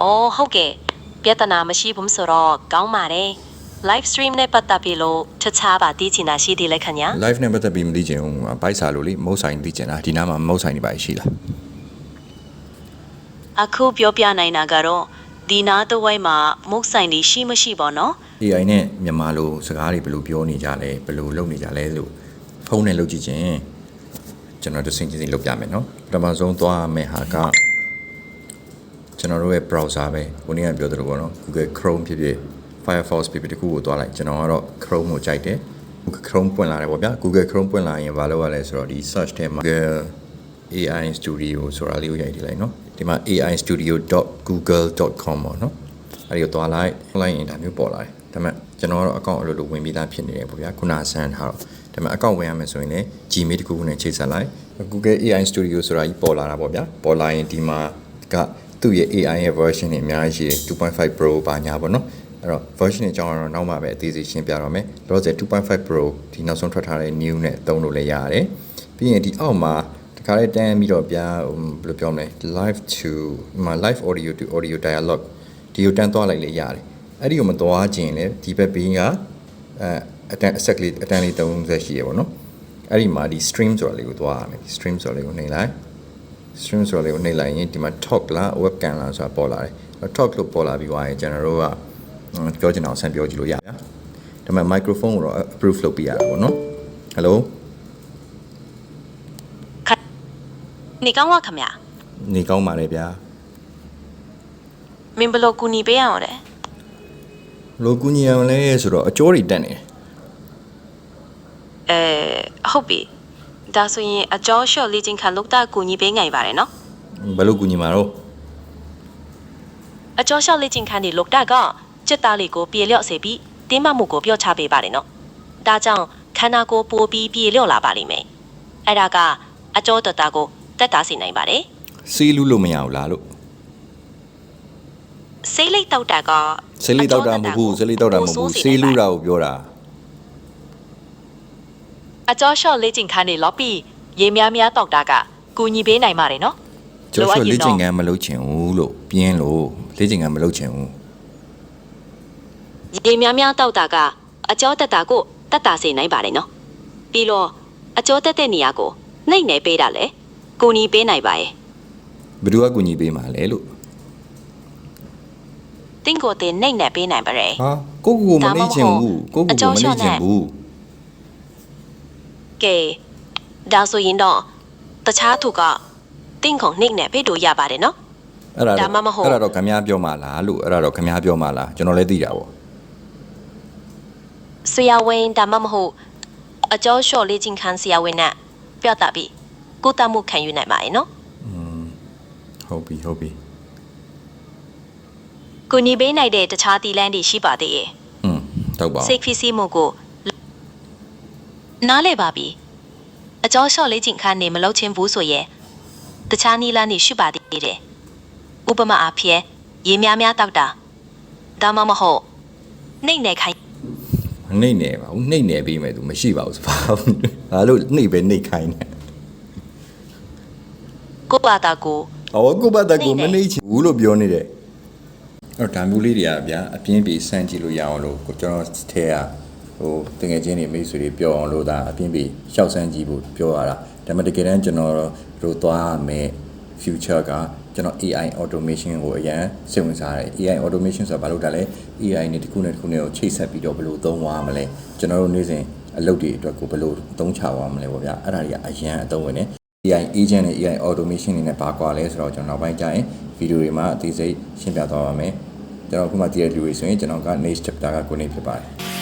အော်ဟုတ်ကဲ့ပြဿနာမရှိဘူးဆိုတော့ကောင်းပါတယ် live stream နဲ့ပတ်သက်ပြီးလို့တခြားပါသိချင်တာရှိသေးလဲခင်ဗျာ live နဲ့ပတ်သက်ပြီးမသိချင်ဘူးဘိုက်စာလို့လေမုတ်ဆိုင်သိချင်တာဒီနားမှာမုတ်ဆိုင်နေပါရှိလားအခုပြောပြနိုင်တာကတော့ဒီနာတဝိုက်မှာမုတ်ဆိုင်တွေရှိမရှိပေါ့နော် AI နဲ့မြန်မာလိုစကားတွေဘယ်လိုပြောနေကြလဲဘယ်လိုလုပ်နေကြလဲလို့ဖုန်းနဲ့လုပ်ကြည့်ချင်းကျွန်တော်တို့စင်ချင်းစီလုပ်ပြမယ်နော်ပထမဆုံးသွားရမယ့်ဟာက ကျွန်တော်တို့ရဲ့ browser ပဲကိုနေ့ကပြောသလိုပေါ့နော် Google Chrome ဖြစ်ဖြစ် Firefox ဖြစ်ဖြစ်တခုကိုသွားလိုက်ကျွန်တော်ကတော့ Chrome ကိုကြိုက်တယ် Google Chrome ပွင့်လာတယ်ပေါ့ဗျာ Google Chrome ပွင့်လာရင်ဘာလုပ်ရလဲဆိုတော့ဒီ search ထဲမှာ Google AI Studio ဆိုတာလေးကိုရိုက်ကြည့်လိုက်နော်ဒီမှာ aistudio.google.com ပေါ့နော်အဲ့ဒီကိုသွားလိုက်လိုက်ရင်ဒါမျိုးပေါ်လာတယ်ဒါပေမဲ့ကျွန်တော်ကတော့ account အလုပ်လုပ်ဝင်ပြီးသားဖြစ်နေတယ်ပေါ့ဗျာခုနဆန်းထားတော့ဒါပေမဲ့ account ဝင်ရမယ်ဆိုရင်လည်း Gmail တခုခုနဲ့ချိတ်ဆက်လိုက် Google AI Studio ဆိုတာကြီးပေါ်လာတာပေါ့ဗျာပေါ်လာရင်ဒီမှာက သူ့ရဲ့ AI ရဲ့ version တွေအများကြီးရှိတယ်2.5 Pro ပါညာပေါ့နော်အဲ့တော့ version တွေအကြောင်းကတော့နောက်မှပဲအသေးစိတ်ရှင်းပြတော့မယ်လောလောဆယ်2.5 Pro ဒီနောက်ဆုံးထွက်ထားတဲ့ new နဲ့သုံးလို့လည်းရတယ်ပြီးရင်ဒီအောက်မှာတခါလေးတန်းပြီးတော့ဗျာဟိုဘယ်လိုပြောမလဲ live to ဒီမှာ live audio to audio dialogue ဒီကိုတန်းသွားလိုက်လေရတယ်အဲ့ဒီကိုမသွားခြင်းလေဒီဘက်ဘေးကအဲအတန်အဆက်ကလေးအတန်လေး30ရှိရပါတော့အဲ့ဒီမှာဒီ stream ဆိုတာလေးကိုသွားရမယ်ဒီ stream ဆိုတာလေးကိုနှိပ်လိုက် stream ဆိုတာလေးကိုနှိပ်လိုက်ရင်ဒီမှာ talk လား webcam လားဆိုတာပေါ်လာတယ် talk လို့ပေါ်လာပြီးသွားရင်ကျွန်တော်တို့ကပြောချင်အောင်ဆန်ပြောကြည့်လို့ရပါဒါပေမဲ့ microphone ကိုတော့ approve လုပ်ပြရတာပေါ့နော် hello နေကောင်းဝခင်ဗျာနေကောင်းပါလေဗျာမင်းဘယ်လို့ကူညီပေးရအောင်လဲလိုကူညီရမလဲဆိုတော့အကျိုးတွေတက်နေတယ်အဲဟုတ်ပြီ ဒါဆိုရင်အကျော်ရှော့လေးချင်းခံလောက်တာကူညီပေးနိုင်ပါတယ်နော်ဘယ်လိုကူညီမှာတော့အကျော်ရှော့လေးချင်းခံနေလောက်တာကစက်သားလေးကိုပြေလျော့စေပြီးတင်းမမှုကိုပြော့ချပေးပါတယ်နော်ဒါကြောင့်ခန္ဓာကိုယ်ပိုပြီးပြေလျော့လာပါလိမ့်မယ်အဲ့ဒါကအကျော်တတာကိုတက်တာစေနိုင်ပါတယ်စီးလူးလို့မရဘူးလားလို့စိတ်လိတ်တောက်တာကဆေးလေးတောက်တာမဟုတ်ဘူးဆေးလေးတောက်တာမဟုတ်ဘူးဆေးလူးတာကိုပြောတာ အကျော်ရှော့လေးချင်းခံနေလော်ပြီးရေများများတောက်တာကကူညီပေးနိုင်ပါတယ်နော်ကျော်ချော်လေ့ကျင့်ခန်းမလုပ်ချင်ဘူးလို့ပြင်းလို့လေ့ကျင့်ခန်းမလုပ်ချင်ဘူးရေများများတောက်တာကအကျော်တက်တာကိုတက်တာစေနိုင်ပါတယ်နော်ပြီးတော့အကျော်တက်တဲ့နေရာကိုနှိမ့်နေပေးတာလေကူညီပေးနိုင်ပါရဲ့ဘယ်သူကကူညီပေးမှာလဲလို့တင့်ကိုတင်နှိမ့်နေပေးနိုင်ပါရဲ့ဟာကိုကူကိုမနေချင်ဘူးကိုကူကိုမနေချင်ဘူး ကဲဒါဆိုရင်တော့တခြားသူကတင့်ကိုနှိမ့်နေပေးလို့ရပါတယ်နော် အဲ့ဒါ ဒါမှမဟုတ် အဲ့ဒါတော့ခမ ्या ပြောမှာလားလို့အဲ့ဒါတော့ခမ ्या ပြောမှာလားကျွန်တော်လည်းသိတာပေါ့ ဆရာဝန်ဒါမှမဟုတ်အကျော်ရှော့လေးချင်းခံဆရာဝန်နဲ့ပြတာပြီးကိုတမှုခံယူနိုင်ပါရဲ့နော် ဟုတ်ပြီဟုတ်ပြီ ကူညီပေးနိုင်တဲ့တခြားတီလန်းတွေရှိပါသေးရဲ့ อืมတော့ပါ စိတ်ဖြစ်စီမှုကို နားလဲပါပြီအကျော်လျှော့လေးချင်းခါနေမလုပ်ချင်းဘူးဆိုရင်တခြားနီလာနေရှိပါသေးတယ်ဥပမာအားဖြင့်ရေများများတောက်တာဒါမှမဟုတ်နှိမ့်နေခိုင်းနှိမ့်နေပါဘူးနှိမ့်နေပြီးမယ်သူမရှိပါဘူးစပါဘူးဘာလို့နှိမ့်ပဲနှိမ့်ခိုင်းနေကိုယ့်ဘာသာကိုဟောကိုဘတ်တကူနှိမ့်နေမနှိမ့်ချင်ဘူးလို့ပြောနေတယ်အဲ့ဒါမျိုးလေးတွေကဗျာအပြင်းပြေစမ်းကြည့်လို့ရအောင်လို့ကိုကျွန်တော်ထဲက ဟိုတကယ်ချင်းတွေမိတ်ဆွေတွေပြောအောင်လို့ဒါအပြင်းပြေရှောက်စမ်းကြည့်ဖို့ပြောရတာဒါပေမဲ့တကယ်တမ်းကျွန်တော်တို့သွားရမယ် future ကကျွန်တော် AI automation ကိုအရင်စိတ်ဝင်စားတယ် AI automation ဆိုတာဘာလို့တာလဲ AI နဲ့တစ်ခုနဲ့တစ်ခုနဲ့ကိုချိတ်ဆက်ပြီးတော့ဘယ်လိုသုံးသွားမလဲကျွန်တော်တို့နေ့စဉ်အလုပ်တွေအတွက်ကိုဘယ်လိုသုံးချသွားမလဲပေါ့ဗျာအဲ့ဒါတွေကအရင်အသုံးဝင်တယ် AI agent နဲ့ AI automation တွေနဲ့ဘာကွာလဲဆိုတော့ကျွန်တော်နောက်ပိုင်းကျရင်ဗီဒီယိုတွေမှာအသေးစိတ်ရှင်းပြသွားပါမယ်ကျွန်တော်အခုမှတည်တဲ့လူတွေဆိုရင်ကျွန်တော်က next chapter ကကိုနေဖြစ်ပါတယ်